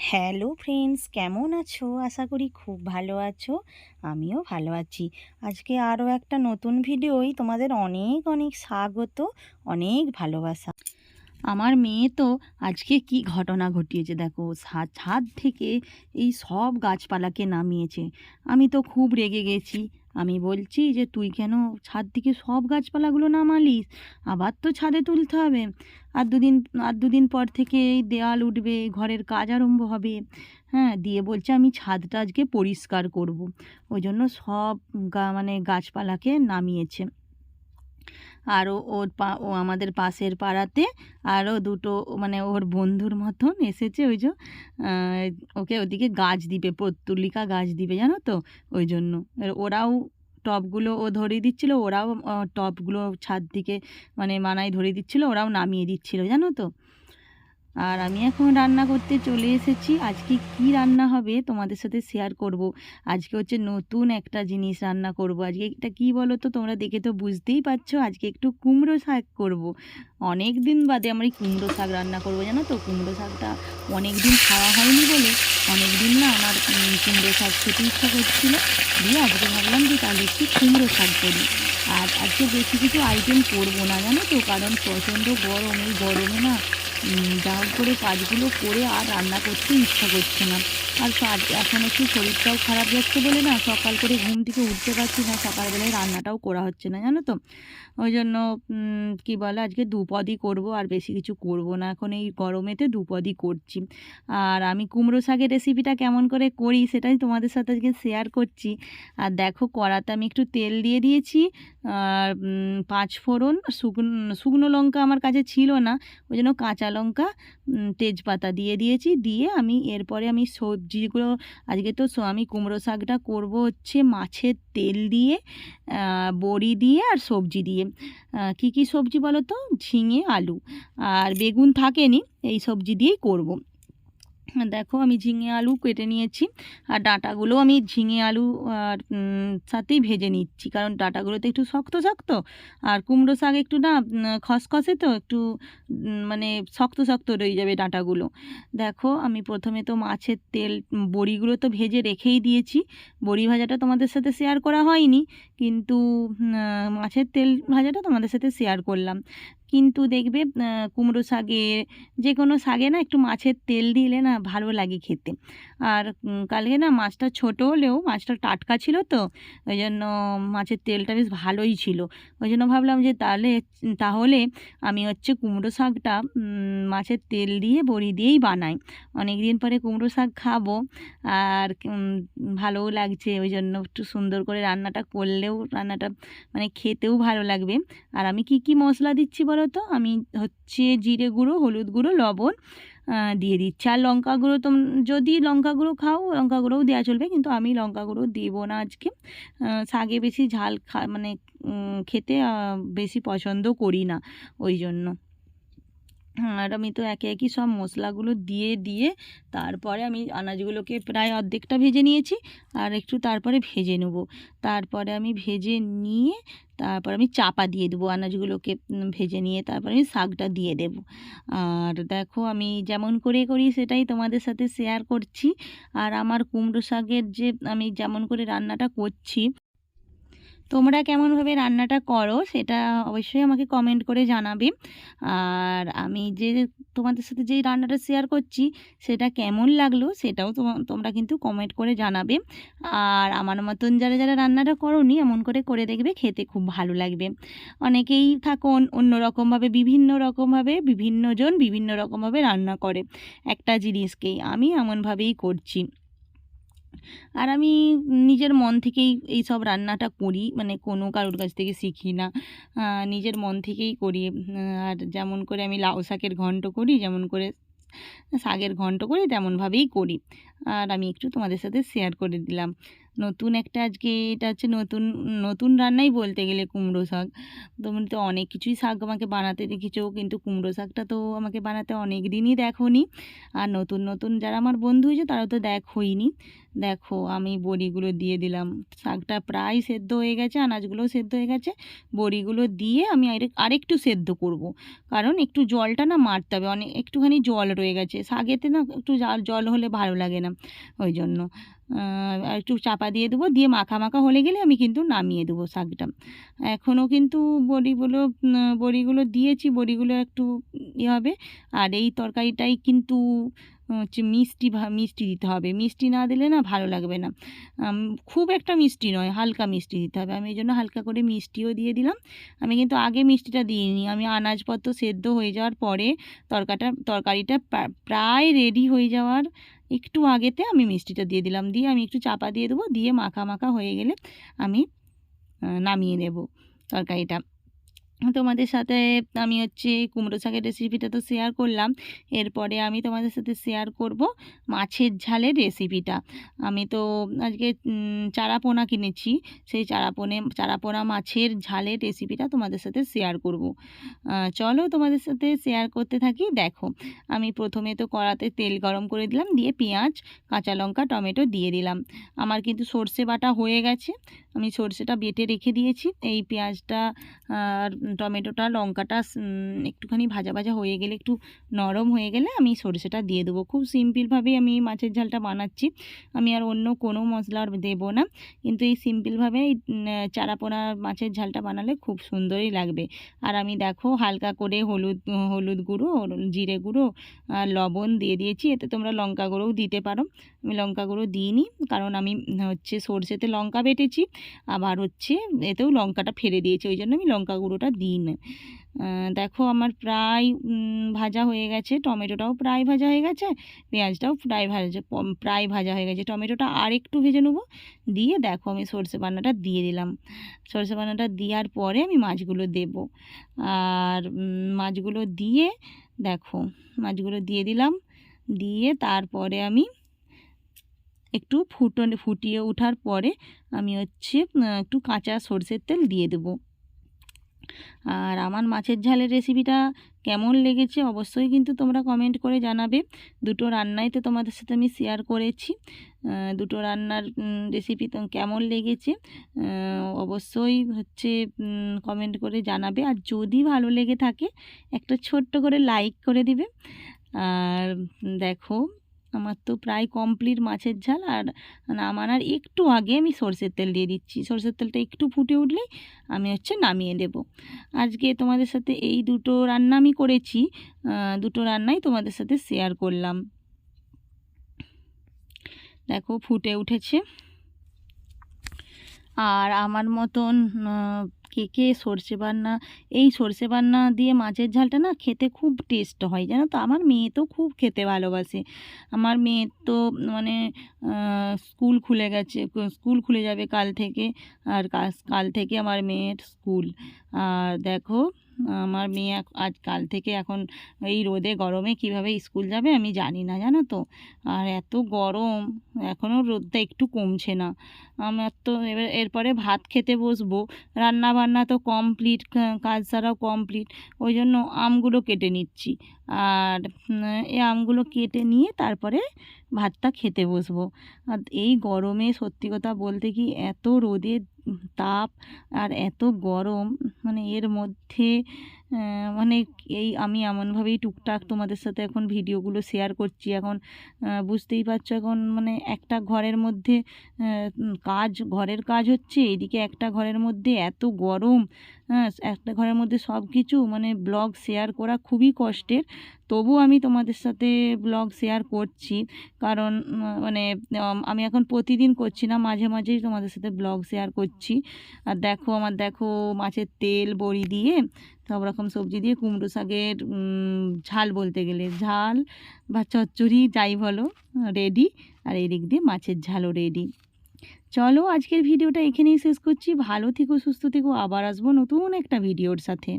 Hello friends, কেমন আছো? আশা করি খুব ভালো আছো, আমিও ভালো আছি। আজকে আরও একটা নতুন ভিডিওই তোমাদের অনেক অনেক স্বাগত, অনেক ভালোবাসা। আমার মেয়ে তো আজকে কি ঘটনা ঘটিয়েছে দেখো ছাদ থেকে এই সব গাছপালাকে নামিয়েছে। আমি তো খুব রেগে গেছি। আমি বলছি যে, তুই কেন ছাদ থেকে সব গাছপালাগুলো নামালিস? আবার তো ছাদে তুলতে হবে। আর দুদিন আর দুদিন পর থেকে এই দেওয়াল উঠবে, ঘরের কাজ আরম্ভ হবে। হ্যাঁ দিয়ে বলছে, আমি ছাদটা আজকে পরিষ্কার করব। ওই জন্য সব গা মানে গাছপালাকে নামিয়েছে। আরও ওর পা, ও আমাদের পাশের পাড়াতে আরও দুটো মানে ওর বন্ধুর মতন এসেছে ওই যে ওকে ওদিকে গাছ দিবে, পত্তুলিকা গাছ দিবে জানো তো ওই জন্য। ওরাও টপগুলো ও ধরিয়ে দিচ্ছিল, ওরাও টপগুলো ছাদ দিকে মানে মানায় ধরিয়ে দিচ্ছিল, ওরাও নামিয়ে দিচ্ছিল জানো তো। আর আমি এখন রান্না করতে চলে এসেছি। আজকে কি রান্না হবে তোমাদের সাথে শেয়ার করব। আজকে হচ্ছে নতুন একটা জিনিস রান্না করব। আজকে এটা কি বলো তো তোমরা দেখে তো বুঝতেই পারছ। আজকে একটু কুমড়ো শাক করব। অনেক দিন বাদে আমরা কুমড়ো শাক রান্না করব, জানো তো? কুমড়ো শাকটা অনেক দিন খাওয়া হয়নি বলে অনেক দিন না আমার কুমড়ো শাক খেতে ইচ্ছা করছিল। দিয়ে আজকে ভাবলাম যে তাহলে একটু কুমড়ো শাক করি। আর আজকে বেশি কিছু আইটেম করব না, জানো তো? কারণ প্রচণ্ড গরম। এই গরমে না যা হোক করে কাজগুলো করে আর রান্না করতে ইচ্ছা করছে না। আর কাজ এখন একটু শরীরটাও খারাপ যাচ্ছে বলে না, সকাল করে ঘুম থেকে উঠতে পারছি না, সকালবেলায় রান্নাটাও করা হচ্ছে না, জানো তো? ওই জন্য কী বলে, আজকে দুপদই করব, আর বেশি কিছু করব না। এখন এই গরমেতে দুপদই করছি। আর আমি কুমড়ো শাকের রেসিপিটা কেমন করে করি সেটাই তোমাদের সাথে আজকে শেয়ার করছি। আর দেখো, কড়াতে আমি একটু তেল দিয়ে দিয়েছি। আর পাঁচ ফোড়ন শুকনো শুকনো লঙ্কা আমার কাছে ছিল না, ওই জন্য কাঁচা লঙ্কা তেজপাতা দিয়ে দিয়েছি। দিয়ে আমি এরপরে আমি সবজিগুলো, আজকে তো আমি কুমড়ো শাকটা করব হচ্ছে মাছের তেল দিয়ে বড়ি দিয়ে আর সবজি দিয়ে। কি কি সবজি বলো তো? ঝিঙে, আলু। আর বেগুন থাকেনি, এই সবজি দিয়েই করব। দেখো আমি ঝিঙে আলু কেটে নিয়েছি আর ডাঁটাগুলো আমি ঝিঙে আলু আর সাথেই ভেজে নিচ্ছি। কারণ ডাঁটাগুলো তো একটু শক্ত শক্ত আর কুমড়ো শাক একটু না খসখসে তো একটু মানে শক্ত শক্ত রয়ে যাবে ডাঁটাগুলো। দেখো আমি প্রথমে তো মাছের তেল, বড়িগুলো তো ভেজে রেখেই দিয়েছি। বড়ি ভাজাটা তোমাদের সাথে শেয়ার করা হয়নি, কিন্তু মাছের তেল ভাজাটা তোমাদের সাথে শেয়ার করলাম। কিন্তু দেখবে কুমড়ো শাকে যে কোনো শাকে না একটু মাছের তেল দিলে না ভালো লাগে খেতে। আর কালকে না মাছটা ছোট হলেও মাছটা টাটকা ছিল তো ওই জন্য মাছের তেলটা বেশ ভালোই ছিল। ওই জন্য ভাবলাম যে তাহলে তাহলে আমি হচ্ছে কুমড়ো শাকটা মাছের তেল দিয়ে, বড়ি দিয়েই বানাই। অনেক দিন পরে কুমড়ো শাক খাব, আর ভালোও লাগছে। ওই জন্য একটু সুন্দর করে রান্নাটা করলেও, রান্নাটা মানে খেতেও ভালো লাগবে। আর আমি কি কি মশলা দিচ্ছি বলো তো? আমি হচ্ছে জিরে গুঁড়ো, হলুদ গুঁড়ো, লবণ দিয়ে দিচ্ছি। আর লঙ্কা গুঁড়ো তোম, যদি লঙ্কা গুঁড়ো খাও লঙ্কা গুঁড়োও দেওয়া চলবে, কিন্তু আমি লঙ্কা গুঁড়ো দেবো না আজকে। শাগে বেশি ঝাল খা মানে খেতে বেশি পছন্দ করি না, ওই জন্য। আর আমি তো একে একই সব মশলাগুলো দিয়ে দিয়ে তারপরে আমি আনাজগুলোকে প্রায় অর্ধেকটা ভেজে নিয়েছি আর একটু তারপরে ভেজে নেব। তারপরে আমি ভেজে নিয়ে তারপর আমি চাপা দিয়ে দেবো আনাজগুলোকে ভেজে নিয়ে তারপরে আমি শাকটা দিয়ে দেব। আর দেখো আমি যেমন করে করি সেটাই তোমাদের সাথে শেয়ার করছি। আর আমার কুমড়ো শাকের যে আমি যেমন করে রান্নাটা করছি তোমরা কেমনভাবে রান্নাটা করো সেটা অবশ্যই আমাকে কমেন্ট করে জানাবে। আর আমি যে তোমাদের সাথে যেই রান্নাটা শেয়ার করছি সেটা কেমন লাগল সেটাও তোমা- তোমরা কিন্তু কমেন্ট করে জানাবে। আর আমার মতন যারা যারা রান্নাটা করোনি এমন করে করে দেখবে, খেতে খুব ভালো লাগবে। অনেকেই থাকো অন্য- অন্য রকমভাবে বিভিন্ন রকমভাবে, বিভিন্নজন বিভিন্ন রকমভাবে রান্না করে। একটা জিনিসকেই আমি এমনভাবেই করছি। আর আমি নিজের মন থেকেই এই সব রান্নাটা করি মানে কোনো কারোর কাছ থেকে শিখি না। নিজের মন থেকেই করি। আর যেমন করে আমি লাউ শাকের ঘন্ট করি, যেমন করে শাকের ঘন্ট করি, তেমনভাবেই করি। আর আমি একটু তোমাদের সাথে শেয়ার করে দিলাম। নতুন একটা আজকে এটা হচ্ছে নতুন নতুন রান্নাই বলতে গেলে কুমড়ো শাক। তুমি তো অনেক কিছুই শাক আমাকে বানাতে দেখেছ, কিন্তু কুমড়ো শাকটা তো আমাকে বানাতে অনেক দিনই দেখোনি। আর নতুন নতুন যারা আমার বন্ধু হয়েছে তারা তো দেখোইনি। দেখো, আমি বড়িগুলো দিয়ে দিলাম। শাকটা প্রায় সেদ্ধ হয়ে গেছে, আনাজগুলোও সেদ্ধ হয়ে গেছে। বড়িগুলো দিয়ে আমি আরেকটু সেদ্ধ করব। কারণ একটু জলটা না মারতে হবে, অনেক, একটুখানি জল রয়ে গেছে। শাকেতে না একটু জল হলে ভালো লাগে না। ওই জন্য। একটু চাপা দিয়ে দেবো। দিয়ে মাখা মাখা হলে গেলে আমি কিন্তু নামিয়ে দেবো শাকটা। এখনও কিন্তু বড়িগুলো বড়িগুলো দিয়েছি। বড়িগুলো একটু ইয়ে হবে। আর এই তরকারিটাই কিন্তু, হচ্ছে মিষ্টি মিষ্টি দিতে হবে। মিষ্টি না দিলে না ভালো লাগবে না। খুব একটা মিষ্টি নয়, হালকা মিষ্টি দিতে হবে। আমি এই জন্য হালকা করে মিষ্টিও দিয়ে দিলাম। আমি কিন্তু আগে মিষ্টিটা দিইনি। আমি আনাজপত্র সেদ্ধ হয়ে যাওয়ার পরে তরকাটা, তরকারিটা প্রায় রেডি হয়ে যাওয়ার একটু আগেতে আমি মিষ্টিটা দিয়ে দিলাম। দিয়ে আমি একটু চাপা দিয়ে দেবো। দিয়ে মাখা মাখা হয়ে গেলে আমি নামিয়ে নেব তরকারিটা। তোমাদের সাথে আমি হচ্ছে কুমড়ো শাকের রেসিপিটা তো শেয়ার করলাম। এরপরে আমি তোমাদের সাথে শেয়ার করব মাছের ঝালের রেসিপিটা আমি তো আজকে চারাপোনা কিনেছি। সেই চারাপোনে, চারাপোনা মাছের ঝালের রেসিপিটা তোমাদের সাথে শেয়ার করব। চলো তোমাদের সাথে শেয়ার করতে থাকি। দেখো, আমি প্রথমে তো কড়াতে তেল গরম করে দিলাম, দিয়ে পেঁয়াজ, কাঁচা লঙ্কা, টমেটো দিয়ে দিলাম। আমার কিন্তু সর্ষে বাটা হয়ে গেছে। আমি সর্ষেটা বেটে রেখে দিয়েছি। এই পেঁয়াজটা আর টমেটোটা, লঙ্কাটা একটুখানি ভাজা ভাজা হয়ে গেলে, একটু নরম হয়ে গেলে আমি সরষেটা দিয়ে দেবো। খুব সিম্পলভাবেই আমি এই মাছের ঝালটা বানাচ্ছি। আমি আর অন্য কোনো মশলা আর দেবো না। কিন্তু এই সিম্পলভাবে এই চারাপোনা মাছের ঝালটা বানালে খুব সুন্দরই লাগবে। আর আমি দেখো হালকা করে হলুদ হলুদ গুঁড়ো, জিরে গুঁড়ো, আর লবণ দিয়ে দিয়েছি। এতে তোমরা লঙ্কা গুঁড়োও দিতে পারো। আমি লঙ্কা গুঁড়ো দিইনি, কারণ আমি, হচ্ছে সরষেতে লঙ্কা বেটেছি। আবার হচ্ছে, এতেও লঙ্কাটা ফেলে দিয়েছি। ওই জন্য আমি লঙ্কা গুঁড়োটা দিই না আহ, দেখো আমার প্রায় ভাজা হয়ে গেছে টমেটোটাও প্রায় ভাজা হয়ে গেছে পেঁয়াজটাও প্রায় ভাজা প্রায় ভাজা হয়ে গেছে। টমেটোটা আর একটু ভেজে নেব দিয়ে দেখো আমি সর্ষে বান্নাটা দিয়ে দিলাম। সর্ষে বান্নাটা দেওয়ার পরে আমি মাছগুলো দেব। আর মাছগুলো দিয়ে দেখো মাছগুলো দিয়ে দিলাম দিয়ে তারপরে আমি একটু ফুটনে ফুটিয়ে ওঠার পরে আমি হচ্ছে একটু কাঁচা সর্ষের তেল দিয়ে দেবো। আর আমার মাছের ঝালের রেসিপিটা কেমন লেগেছে অবশ্যই কিন্তু তোমরা কমেন্ট করে জানাবে। দুটো রান্নাই তো তোমাদের সাথে আমি শেয়ার করেছি। দুটো রান্নার রেসিপি কেমন লেগেছে? অবশ্যই হচ্ছে কমেন্ট করে জানাবে। আর যদি ভালো লেগে থাকে, একটা ছোট্ট করে লাইক করে দিবে। আর দেখো আমার তো প্রায় কমপ্লিট মাছের ঝাল আর নামানোর একটু আগে আমি সর্ষের তেল দিয়ে দিচ্ছি। সর্ষের তেলটা একটু ফুটে উঠলেই আমি হচ্ছে নামিয়ে দেব। আজকে তোমাদের সাথে এই দুটো রান্না আমি করেছি। দুটো রান্নাই তোমাদের সাথে শেয়ার করলাম। দেখো, ফুটে উঠেছে। আর আমার মতন কে কে সর্ষে বান্না, এই সর্ষে বান্না দিয়ে মাছের ঝালটা না খেতে খুব টেস্ট হয়, জানো তো? আমার মেয়ে তো খুব খেতে ভালোবাসে। আমার মেয়ে তো মানে স্কুল খুলে গেছে, স্কুল খুলে যাবে কাল থেকে, আর কাল থেকে আমার মেয়ের স্কুল। আর দেখো আমার মেয়ে আজ কাল থেকে এখন এই রোদে গরমে কীভাবে স্কুল যাবে আমি জানি না, জানো তো? আর এত গরম এখনও রোদটা একটু কমছে না। আমার তো এবার, এরপরে ভাত খেতে বসবো রান্না বান্না তো কমপ্লিট কাজ ছাড়াও কমপ্লিট ওই জন্য আমগুলো কেটে নিচ্ছি। আর এই আমগুলো কেটে নিয়ে তারপরে ভাতটা খেতে বসবো। আর এই গরমে সত্যি কথা বলতে কি এত রোদের তাপ আর এত গরম মানে এর মধ্যে মানে এই আমি এমনভাবেই টুকটাক তোমাদের সাথে এখন ভিডিওগুলো শেয়ার করছি। এখন বুঝতেই পারছ এখন মানে একটা ঘরের মধ্যে কাজ, ঘরের কাজ হচ্ছে, এদিকে একটা ঘরের মধ্যে এত গরম হ্যাঁ একটা ঘরের মধ্যে সব কিছু মানে ব্লগ শেয়ার করা খুবই কষ্টের। তবু আমি তোমাদের সাথে ব্লগ শেয়ার করছি, কারণ মানে আমি এখন প্রতিদিন করছি না, মাঝে মাঝেই তোমাদের সাথে ব্লগ শেয়ার করছি। আর দেখো আমার, দেখো মাছের তেল বড়ি দিয়ে সব রকম সবজি দিয়ে কুমড়ো শাকের ঝাল বলতে গেলে। ঝাল বা চচ্চড়ি যাই বলো রেডি আর এদিক দিক দিয়ে মাছের ঝালও রেডি চলো আজকের ভিডিওটা এখানেই শেষ করছি। ভালো থেকো, সুস্থ থেকো। আবার আসব নতুন একটা ভিডিওর সাথে।